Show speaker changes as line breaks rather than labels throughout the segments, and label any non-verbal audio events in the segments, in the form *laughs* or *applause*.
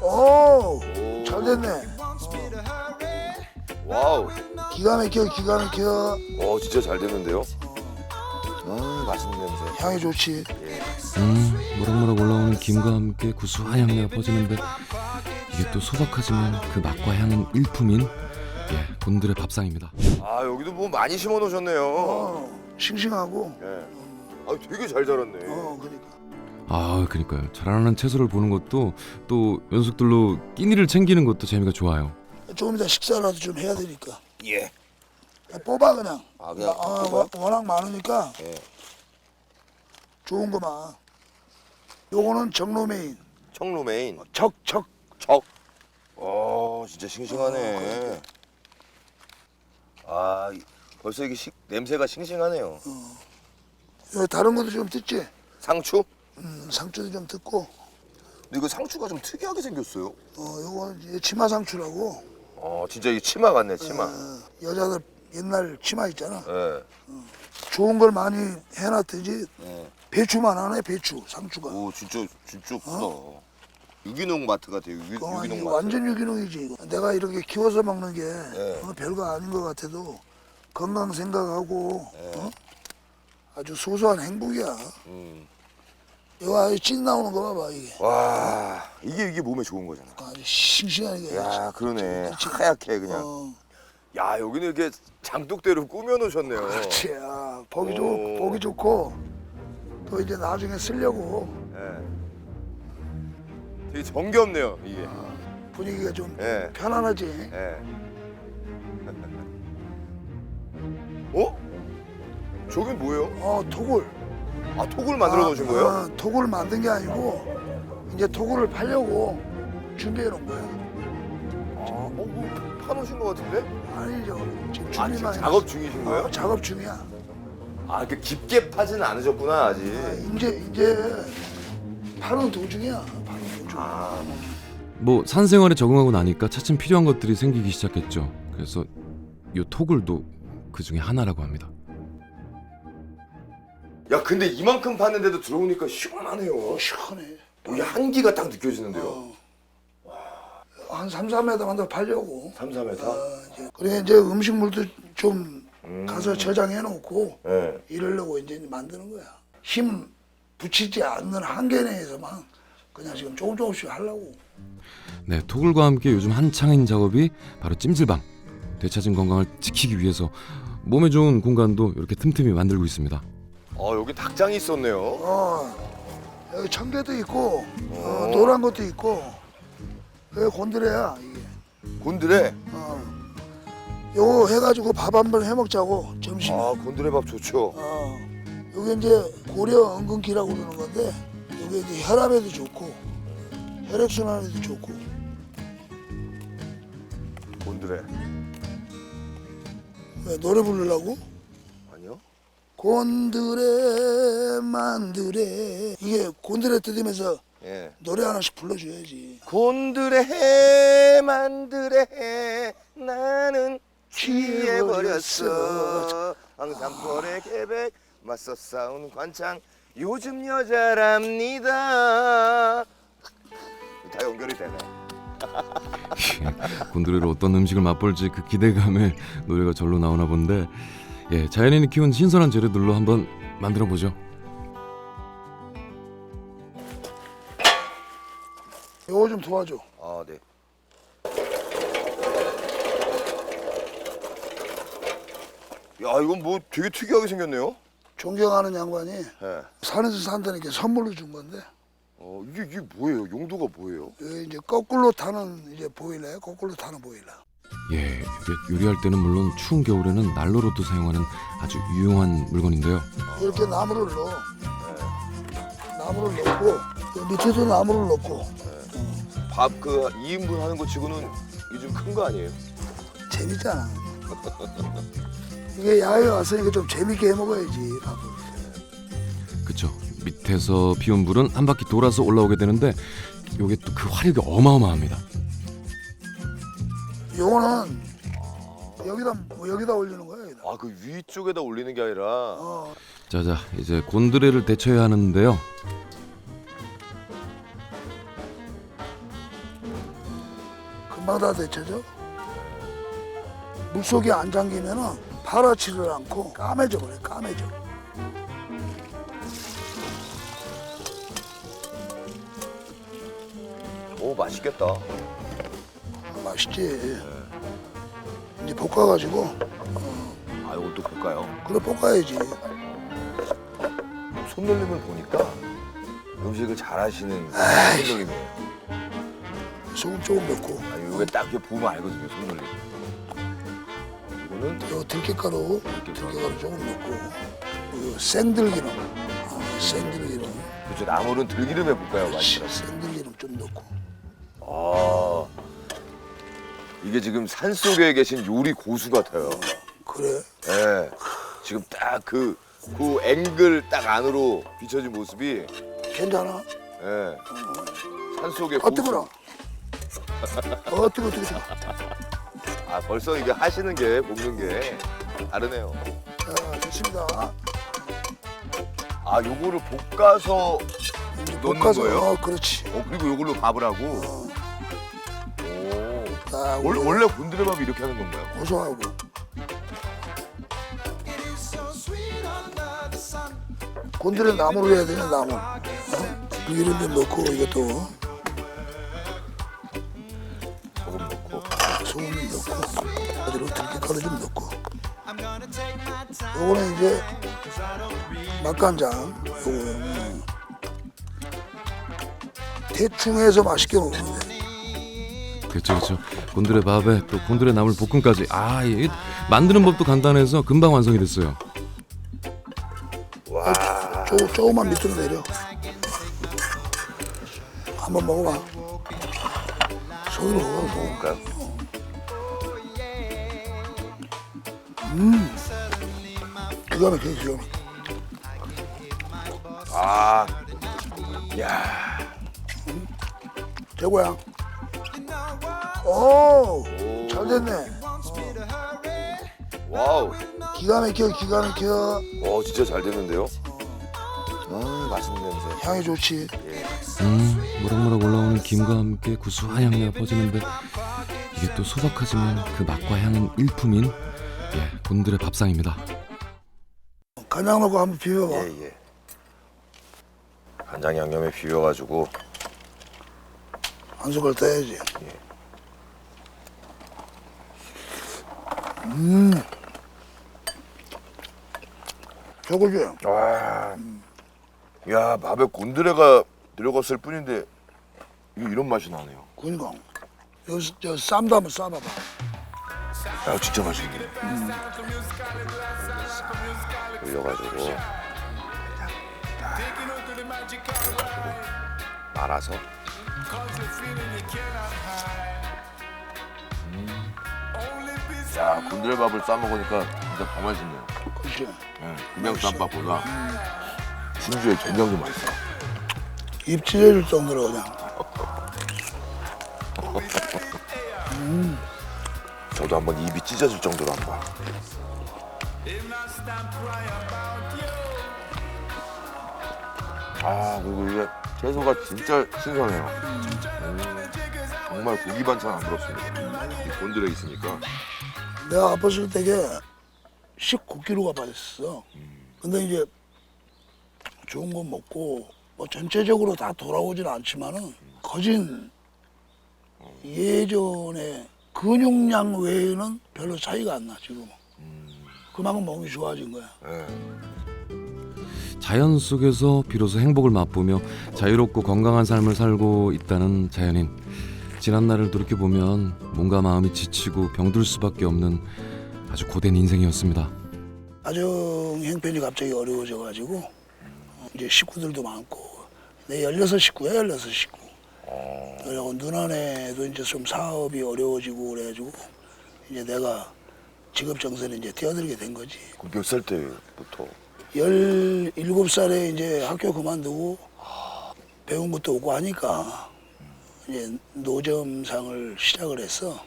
오,
오.
잘 됐네.
와우.
기가 막혀, 기가 막혀.
어 진짜 잘 됐는데요. 아 맛있는 냄새.
향이 좋지.
음, 모락모락 올라오는 김과 함께 구수한 향내가 퍼지는데 이게 또 소박하지만 그 맛과 향은 일품인 예, 곤드레 밥상입니다.
아 여기도 뭐 많이 심어 놓으셨네요.
어, 싱싱하고.
예. 아 되게 잘 자랐네.
어, 그러니까.
아, 그러니까요. 자라나는 채소를 보는 것도 또 연속들로 끼니를 챙기는 것도 재미가 좋아요.
조금 이따 식사라도 좀 해야 되니까.
예.
뽑아 그냥.
아, 그냥
아,
뽑아요?
워- 워낙 많으니까
예.
좋은 거만. 요거는 정로메인.
청로메인.
적, 적.
적. 어 진짜 싱싱하네. 아 이- 벌써 이게 식, 냄새가 싱싱하네요.
요 다른 것도 좀 듣지?
상추?
음, 상추도 좀 듣고.
근데 이거 상추가 좀 특이하게 생겼어요.
어, 요거는 이제 치마 상추라고.
어 진짜 이 치마 같네 치마.
어, 여자들 옛날 치마 있잖아.
예.
좋은 걸 많이 해놨더니
예.
배추만 하네 배추 상추가.
오 진짜 진짜 크다. 유기농 마트 같아요. 유기,
어,
유기농 마트.
완전 유기농이지. 이거. 내가 이렇게 키워서 먹는 게
네.
어, 별거 아닌 것 같아도 건강 생각하고
네.
어? 아주 소소한 행복이야.
음.
이거 아주 찐 나오는 거 봐봐 이게.
와 이게 이게 몸에 좋은 거잖아.
아주 싱싱하게.
야 그러네. 하얗게 그냥.
어,
야 여기는 이렇게 장독대로 꾸며 놓으셨네요.
그렇지. 야, 보기
오.
좋 보기 좋고 또 이제 나중에 쓰려고
예. 되게 정겹네요 이게.
분위기가 좀
예.
편안하지.
예. *laughs* 어? 저긴 뭐예요?
어 토굴.
아 톡을 만들어 놓으신
아,
거예요?
아, 토굴을 만든 게 아니고 이제 토굴을 팔려고 준비해 놓은 거야.
아, 어, 뭐 파놓으신 것 같은데?
아니죠. 지금
아, 지금
준비만
작업. 중이신 거예요?
어, 작업 중이야.
아, 그 깊게 파지는 않으셨구나 아직.
아, 이제 이제 파는 도중이야. 파는 도중.
아,
뭐 산생활에 적응하고 나니까 차츰 필요한 것들이 생기기 시작했죠. 그래서 요 토굴도 그 중에 하나라고 합니다.
야, 근데 이만큼 팠는데도 들어오니까 시원하네요.
어, 시원해.
이 한기가 딱 느껴지는데요.
어. 한 3, 4m만 더 팔려고.
3, 4m?
어, 이제 그래 이제 음식물도 좀
음.
가서 저장해 놓고
네.
이러려고 이제 만드는 거야. 힘 붙이지 않는 한계 내에서만 그냥 지금 조금 조금씩 하려고.
네, 토굴과 함께 요즘 한창인 작업이 바로 찜질방. 되찾은 건강을 지키기 위해서 몸에 좋은 공간도 이렇게 틈틈이 만들고 있습니다.
어, 여기 닭장이 있었네요.
어, 여기 청개도 있고 어,
오.
노란 것도 있고 여기 곤드레야 이게.
곤드레.
어. 요거 해가지고 밥 한 번 해먹자고 점심에.
아, 곤드레 밥 좋죠.
어. 요게 이제 고려 은근기라고 그러는 건데 요게 이제 혈압에도 좋고 혈액순환에도 좋고
곤드레.
왜 노래 부르려고? 곤드레 만드레 이게 곤드레 뜯으면서
예.
노래 하나씩 불러줘야지
곤드레 만드레 나는 취해버렸어. 황산벌의 계백 맞서 싸운 관창 요즘 여자랍니다 다 연결이 되네 *laughs*
곤드레로 어떤 음식을 맛볼지 그 기대감에 노래가 절로 나오나 본데 예, 자연인이 키운 신선한 재료들로 한번 만들어 보죠.
요거 좀 도와줘.
아 네. 야 이건 뭐 되게 특이하게 생겼네요.
존경하는 양반이
예.
산에서 산다니까 선물로 준 건데.
어 이게 이게 뭐예요? 용도가 뭐예요?
여기 이제 거꾸로 타는 이제 보일러야 거꾸로 타는 보일러
예, 요리할 때는 물론 추운 겨울에는 난로로도 사용하는 아주 유용한 물건인데요.
이렇게 나무를 넣어. 나무를 넣고 요 밑에도 나무를 넣고.
밥 그 2인분 하는 거 치고는 좀큰거 아니에요?
재밌잖아. 이게 야외 왔으니까 좀 재밌게 해 먹어야지 밥을.
그쵸? 밑에서 피운 불은 한 바퀴 돌아서 올라오게 되는데 요게 또 그 화력이 어마어마합니다.
요거는 여기다 뭐 여기다 올리는 거야 여기다
아 그 위쪽에다 올리는 게 아니라
어,
자자, 이제 곤드레를 데쳐야 하는데요.
금방 다 데쳐져. 물 속에 안 잠기면은 파랗지를 않고 까매져 버려 까매져.
오 맛있겠다.
맛있지. 이제 볶아가지고
아또 볼까요?
그래 볶아야지.
손놀림을 보니까 음식을 잘하시는 손놀림이에요.
소금 조금 넣고
아니 이게 딱 이렇게 보면 알거든요 손놀림. 이거는
요 들깨가루 들깨가루 조금 넣고 요 생들기름 어, 생들기름
그렇죠 나물은 들기름에
그렇지
맛있어.
생들기름
이게 지금 산 속에 계신 요리 고수 같아요.
그래
예. 지금 딱 그 그 앵글 딱 안으로 비춰진 모습이
괜찮아?
예.
산어
고수.
뜨거라 어 뜨거 뜨거 뜨거
아 벌써 이게 하시는 게 볶는 게 다르네요.
자 됐습니다
아 요거를 볶아서
이제
넣는
볶아서
거예요?
어, 그렇지
어 그리고 요걸로 밥을 하고.
어,
오.
딱
원래 원래 곤드레밥이 이렇게 하는 건가요?
고소하고 곤드레 나무를 해야 되냐 나무 어? 들기름 좀 넣고 이것도
소금 넣고.
소금 넣고 어디로 들깨가루 좀 넣고 요거는 이제 맛간장 요거는 대충 해서 맛있게 먹으면 돼
그렇죠 그렇죠 곤드레 밥에 또 곤드레 나물 볶음까지. 아 이게 만드는 법도 간단해서 금방 완성이 됐어요.
조, 조금만 밑으로 내려. 한번 먹어봐. 손으로 먹어
볼까요?
기가 막혀 기가
아. 야.
최고야 오 잘 됐네.
와우.
기가 막혀 기가 막혀.
와 진짜 잘 됐는데요. 음. 맛있는 냄새.
향이 좋지.
음 모락모락 올라오는 김과 함께 구수한 향내가 퍼지는데 이게 또 소박하지만 그 맛과 향은 일품인 예 곤드레 밥상입니다.
간장 넣고 한번 비벼봐.
예 예. 간장 양념에 비벼가지고
한 숟갈 떠야지 음 저거지
와. 야 밥에 곤드레가 들어갔을 뿐인데 이게 이런 맛이 나네요.
그니까 여기 저 쌈도 한번 싸봐봐
야 진짜 맛있네. 올려가지고 말아서. 음. 야 곤드레밥을 싸 먹으니까 진짜 더 맛있네요.
그렇지
예, 그냥 쌈밥보다 심지어 된장도 맛있어.
입 찢어질 정도로 그냥
저도 한번 입이 찢어질 정도로 한번. 아 그리고 이게 채소가 진짜 신선해요. 음, 정말 고기 반찬 안 부럽습니다. 이 곤드레 있으니까.
내가 아팠을 때게 19kg가 빠졌어. 근데 이제 좋은 거 먹고 뭐 전체적으로 다 돌아오진 않지만은 거진 예전에 근육량 외에는 별로 차이가 안 나 지금 그만큼 몸이 좋아진 거야.
예.
자연 속에서 비로소 행복을 맛보며 자유롭고 건강한 삶을 살고 있다는 자연인 지난 날을 돌이켜 보면 몸과 마음이 지치고 병들 수밖에 없는 아주 고된 인생이었습니다.
가정 형편이 갑자기 어려워져 가지고 이제 식구들도 많고 내 16 식구야 16 식구 그리고 누나네도 이제 좀 사업이 어려워지고 그래가지고 이제 내가 직업 정선에 이제 뛰어들게 된 거지
그럼 몇살 때부터?
17살에 이제 학교 그만두고 배운 것도 없고 하니까 이제 노점상을 시작을 했어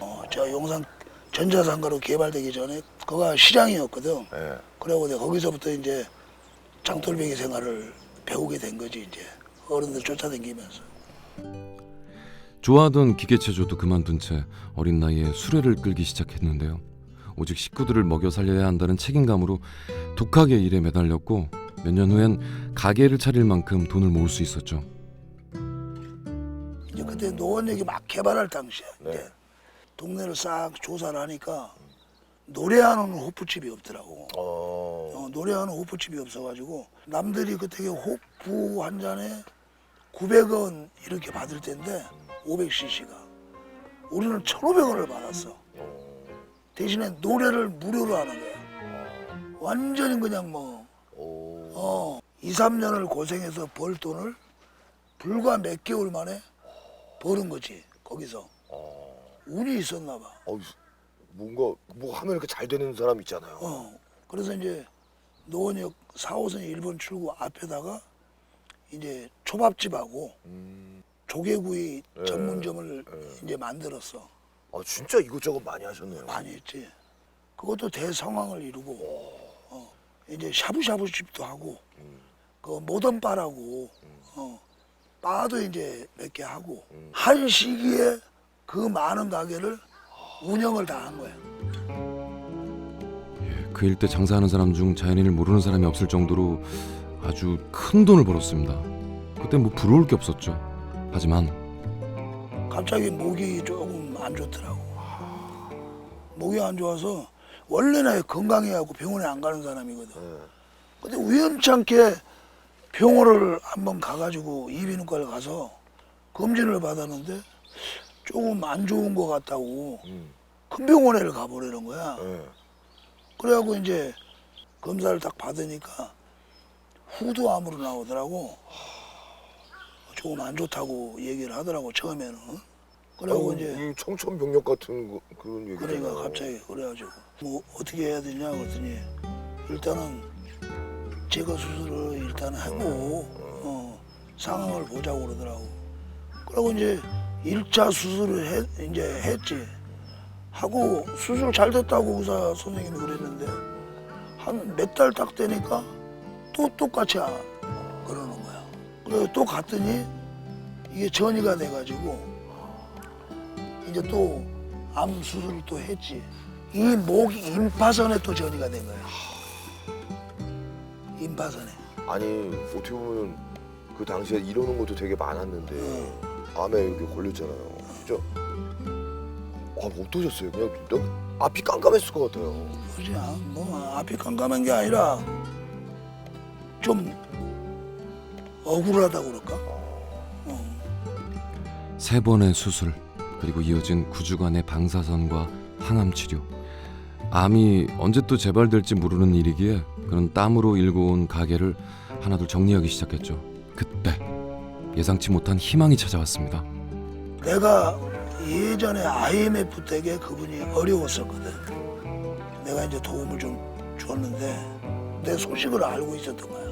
어, 저 용산 전자상가로 개발되기 전에 거가 시장이었거든
예.
내가 거기서부터 이제 장돌배기 생활을 배우게 된 거지 이제 어른들 쫓아다니면서
좋아하던 기계체조도 그만둔 채 어린 나이에 수레를 끌기 시작했는데요. 오직 식구들을 먹여 살려야 한다는 책임감으로 독하게 일에 매달렸고 몇 년 후엔 가게를 차릴 만큼 돈을 모을 수 있었죠.
그때 노원역이 막 개발할 당시에
네.
동네를 싹 조사를 하니까 노래하는 호프집이 없더라고.
어.
어, 노래하는 호프집이 없어가지고 남들이 그때 호프 한 잔에 900원 이렇게 받을 때인데 500cc가 우리는 1,500원을 받았어. 대신에 노래를 무료로 하는 거야. 완전히 그냥 뭐
오.
어, 2, 3년을 고생해서 벌 돈을 불과 몇 개월 만에 버는 거지 거기서 운이 있었나 봐.
어, 뭔가 뭐 하면 이렇게 잘 되는 사람 있잖아요.
어, 그래서 이제 노원역 4호선 1번 출구 앞에다가 이제 초밥집하고
음,
조개구이
예,
전문점을
예.
이제 만들었어.
아 진짜 이것저것 많이 하셨네요.
많이 했지. 그것도 대성황을 이루고 어, 이제 샤브샤브 집도 하고 그 모던 바라고 어, 바도 이제 몇 개 하고 한 시기에 그 많은 가게를 운영을 다 한 거야.
예, 그 일대 장사하는 사람 중 자연인을 모르는 사람이 없을 정도로 아주 큰 돈을 벌었습니다. 그때 뭐 부러울 게 없었죠. 하지만
갑자기 목이 조금 안 좋더라고. 목이 안 좋아서 원래는 건강해하고 병원에 안 가는 사람이거든.
네.
근데 우연찮게 병원을 한번 가가지고 이비인후과를 가서 검진을 받았는데 조금 안 좋은 것 같다고
음,
큰 병원에를 가보려는 거야.
네.
그래갖고 이제 검사를 딱 받으니까 후두암으로 나오더라고. 조금 안 좋다고 얘기를 하더라고 처음에는. 그래갖고
어,
이제
음, 청천벽력 같은 거, 그런 얘기잖아요.
그러니까 갑자기 그래가지고 뭐 어떻게 해야 되냐 그랬더니 일단은 제거 수술을 일단 하고 어, 상황을 보자고 그러더라고. 그리고 이제 일차 수술을 해, 이제 했지. 하고 수술 잘 됐다고 의사 선생님이 그랬는데 한 몇 달 딱 되니까 또 똑같이 안 그러는 거야. 그래서 또 갔더니 이게 전이가 돼가지고 이제 또 암 수술을 또 했지. 이 목 임파선에 또 전이가 된 거야. 임파선에.
아니 어떻게 보면 그 당시에 이러는 것도 되게 많았는데
어.
암에 이렇게 걸렸잖아요. 진짜 아 어떠셨어요? 그냥 너무 앞이 깜깜했을 것 같아요.
그지? 아, 뭐 앞이 깜깜한 게 아니라 좀 억울하다고 그럴까?
세 번의 수술 그리고 이어진 9주간의 방사선과 항암 치료 암이 언제 또 재발될지 모르는 일이기에 그는 땀으로 일궈온 가게를 하나둘 정리하기 시작했죠 그때 예상치 못한 희망이 찾아왔습니다
내가 예전에 IMF 때에 그분이 어려웠었거든. 내가 이제 도움을 좀 줬는데 내 소식을 알고 있었던 거야.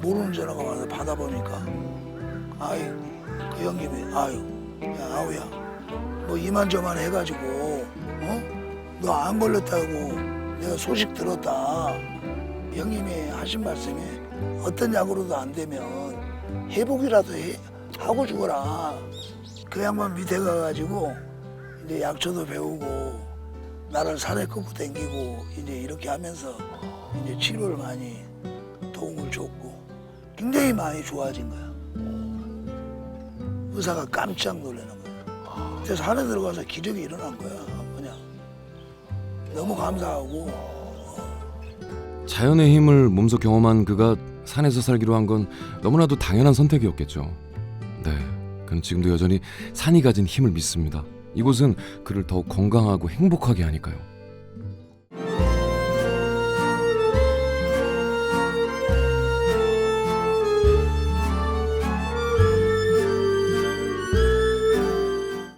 모르는 전화가 와서 받아보니까 아이 그 형님이 아유 야 아우야 뭐 이만저만 해가지고 어? 너 안 걸렸다고 내가 소식 들었다. 형님이 하신 말씀이 어떤 약으로도 안 되면 회복이라도 해, 하고 죽어라. 그 양반 밑에 가가지고 이제 약초도 배우고 나를 산에 끌고 댕기고 이제 이렇게 하면서 이제 치료를 많이 도움을 줬고 굉장히 많이 좋아진 거야. 의사가 깜짝 놀라는 거야. 그래서 산에 들어가서 기적이 일어난 거야. 너무 감사하고.
자연의 힘을 몸소 경험한 그가 산에서 살기로 한 건 너무나도 당연한 선택이었겠죠. 네 그는 지금도 여전히 산이 가진 힘을 믿습니다. 이곳은 그를 더욱 건강하고 행복하게 하니까요